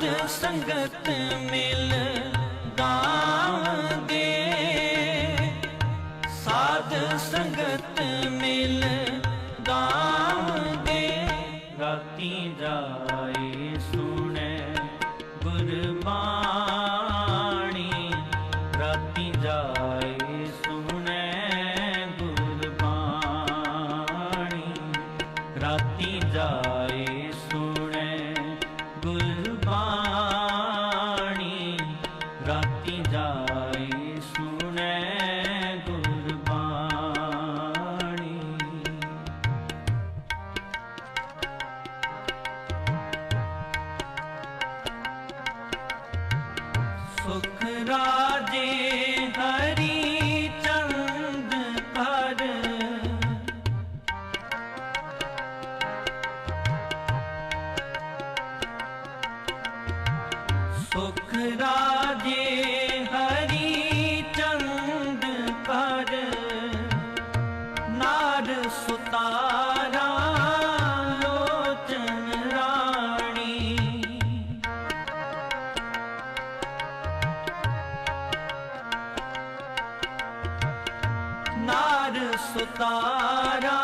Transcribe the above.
ਸਾਧ ਸੰਗਤ ਮਿਲ ਗਾਵਦੇ ਸਾਧ ਸੰਗਤ ਮਿਲ ਗਾਵਦੇ ਰਾਤੀ ਜਾਏ ਸੁਣੇ ਗੁਰਬਾਣੀ। ਰਾਤੀ ਜਾਏ ਸੁਣੇ ਗੁਰਬਾਣੀ। ਰਾਤੀ ਜਾਏ ਰਾਤੀ ਜਾਏ ਸੁਣੇ ਗੁਰਬਾਣੀ। ਸੁਖ ਰਾਜੇ ਹਰੀ ਚੰਦ ਕਰ ਸੁਖ ਰਾਜੇ ਸੁਤਾਰਾ